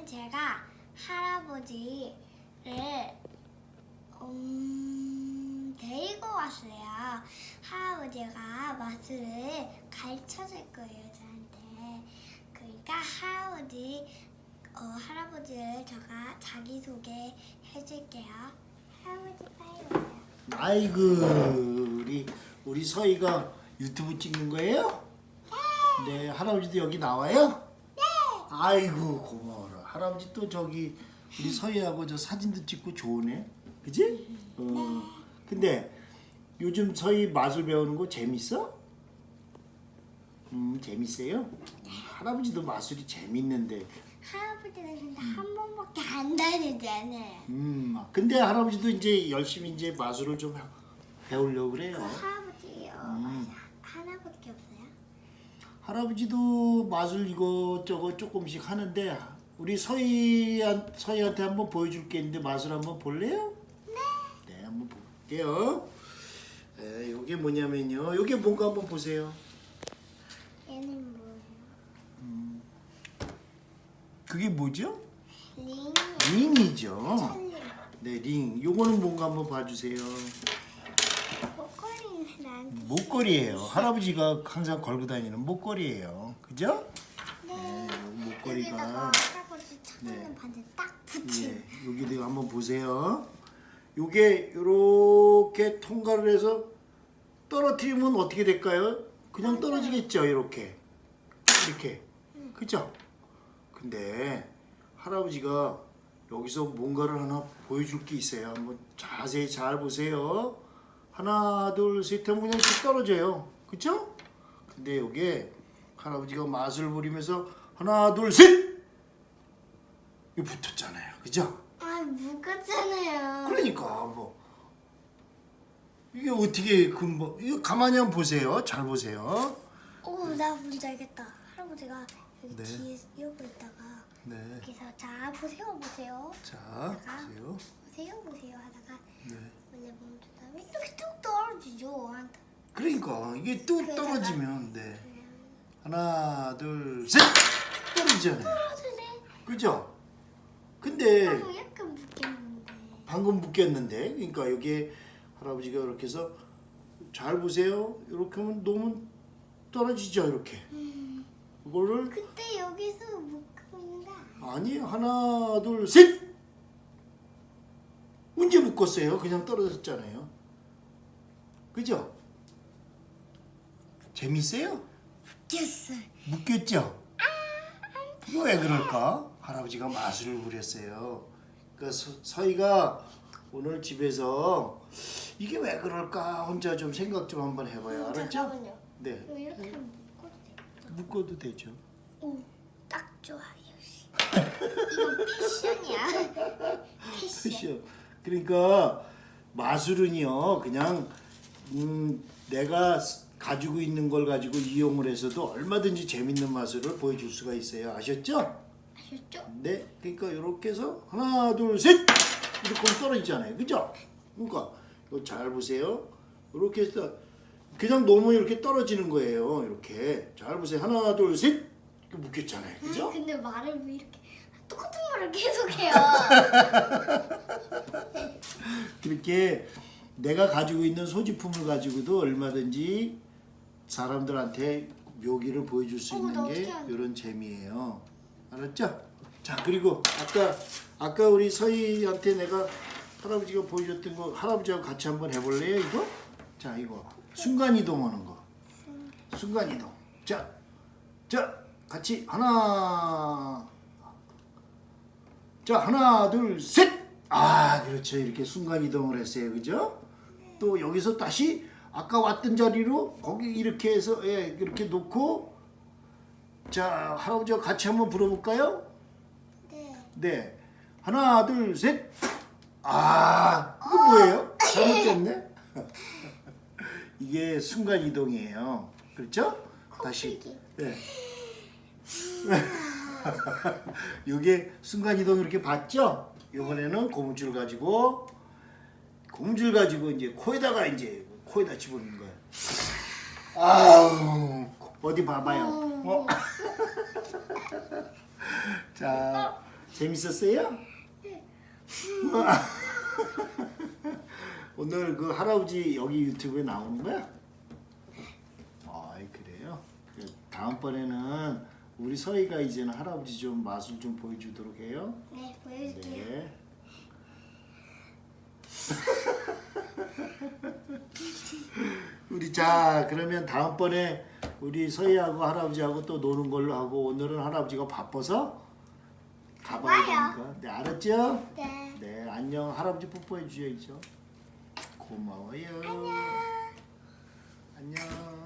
오늘은 제가 할아버지를 음, 데리고 왔어요. 할아버지가 마술을 가르쳐 줄 거예요, 저한테. 그러니까 할아버지, 어, 할아버지를 제가 자기소개 해줄게요. 할아버지 빨리 와요. 아이고 우리 우리 서희가 유튜브 찍는 거예요? 네 할아버지도 여기 나와요? 네 아이고 고마워라 할아버지 또 저기 우리 서희하고 저 사진도 찍고 좋으네 그지? 어 근데 요즘 서희 마술 배우는 거 재밌어? 음 재밌어요? 할아버지도 마술이 재밌는데 할아버지는 근데 한 번밖에 안 다니잖아요. 음 근데 할아버지도 이제 열심히 이제 마술을 좀 배우려고 그 그래요 할아버지요. 음. 하나밖에 없어요? 할아버지도 마술 이것저것 조금씩 하는데 우리 서희한, 서희한테 한번 보여줄 게 있는데 마술 한번 볼래요? 네. 네, 한번 볼게요. 에, 요게 뭐냐면요. 요게 뭔가 한번 보세요. 얘는 뭐예요? 그게 뭐죠? 링. 링이죠. 네, 링. 요거는 뭔가 한번 봐주세요. 목걸이는 나한테. 목걸이에요. 할아버지가 항상 걸고 다니는 목걸이에요. 그죠? 네. 네, 요 여기다가 목걸이가. 할아버지 찾는 네. 반지 딱 붙이. 네, 여기도 한번 보세요. 요게 이렇게 통과를 해서 떨어뜨리면 어떻게 될까요? 그냥 떨어지겠죠, 이렇게. 이렇게. 그죠? 근데 할아버지가 여기서 뭔가를 하나 보여줄 게 있어요. 한번 자세히 잘 보세요. 하나, 둘, 셋 하면 그냥 쭉 떨어져요. 그죠? 근데 요게 할아버지가 맛을 부리면서 하나, 둘, 셋! 이거 붙었잖아요. 그죠? 아 무겁잖아요. 그러니까 뭐 이게 어떻게 금방 이거 가만히 한번 보세요. 잘 보세요. 오나 뭔지 알겠다. 할아버지가 여기 네. 뒤에 이러고 있다가 네. 여기서 자 보세요 보세요 자, 보세요. 보세요 보세요 하다가 네. 원래 멈춘 다음에 이렇게 뚝 떨어지죠. 한- 그러니까 이게 또 그러다가- 떨어지면 네. 하나, 둘, 셋. 떨어지잖아요. 떨어지네. 그죠? 근데 방금 약간 묶였는데. 방금 묶였는데 그러니까 여기에 할아버지가 이렇게 해서 잘 보세요. 이렇게 하면 놓으면 떨어지죠, 이렇게. 음, 이거를 그때 여기서 아니야? 아니 하나 둘 셋. 언제 묶었어요? 그냥 떨어졌잖아요. 그죠? 재밌어요? 묶였어요. 묶였죠? 이거 왜 그럴까? 할아버지가 마술을 부렸어요. 그 서, 서희가 오늘 집에서 이게 왜 그럴까 혼자 좀 생각 좀 한번 해봐요. 알았죠? 음, 잠깐만요. 네, 이거 이렇게 묶어도 되겠다. 묶어도 되죠. 오, 딱 좋아요. 이거 패션이야. 패션. 그렇죠. 그러니까 마술은요 그냥 음, 내가 가지고 있는 걸 가지고 이용을 해서도 얼마든지 재밌는 마술을 보여줄 수가 있어요. 아셨죠? 아셨죠? 네. 그러니까 이렇게 해서 하나 둘 셋 이렇게 하면 떨어지잖아요. 그죠? 그러니까 이거 잘 보세요. 이렇게 해서 그냥 놓으면 이렇게 떨어지는 거예요. 이렇게 잘 보세요. 하나 둘 셋 이렇게 묶였잖아요. 그죠? 아니, 근데 말을 왜 이렇게 똑같은 말을 계속해요. 그렇게 내가 가지고 있는 소지품을 가지고도 얼마든지 사람들한테 묘기를 보여줄 수 어, 있는 나 게 어떻게. 이런 재미예요. 알았죠? 자 그리고 아까 아까 우리 서희한테 내가 할아버지가 보여줬던 거 할아버지하고 같이 한번 해볼래요 이거? 자 이거 순간 이동하는 거. 순간 이동. 자, 자 같이 하나. 자 하나 둘 셋. 아 그렇죠 이렇게 순간 이동을 했어요 그죠? 또 여기서 다시 아까 왔던 자리로 거기 이렇게 해서 예 이렇게 놓고 자 할아버지와 같이 한번 불어볼까요? 네. 네 하나 둘 셋. 아 이거 뭐예요? 잘못됐네. 이게 순간 이동이에요. 그렇죠? 다시. 네. 이게 순간 이동 이렇게 봤죠? 이번에는 고무줄 가지고 고무줄 가지고 이제 코에다가 이제 코에다 집어넣는 거예요. 아우 어디 봐봐요. 어? 자 재밌었어요? 오늘 그 할아버지 여기 유튜브에 나오는 거야? 아, 그래요? 그 다음번에는 우리 서희가 이제는 할아버지 좀 마술 좀 보여주도록 해요. 네, 보여줄게요. 네. 우리 자 그러면 다음번에 우리 서희하고 할아버지하고 또 노는 걸로 하고 오늘은 할아버지가 바빠서 가봐야 가봐요. 되니까 네 알았죠? 네. 네 안녕 할아버지 뽀뽀해 주셔야죠 고마워요 안녕. 안녕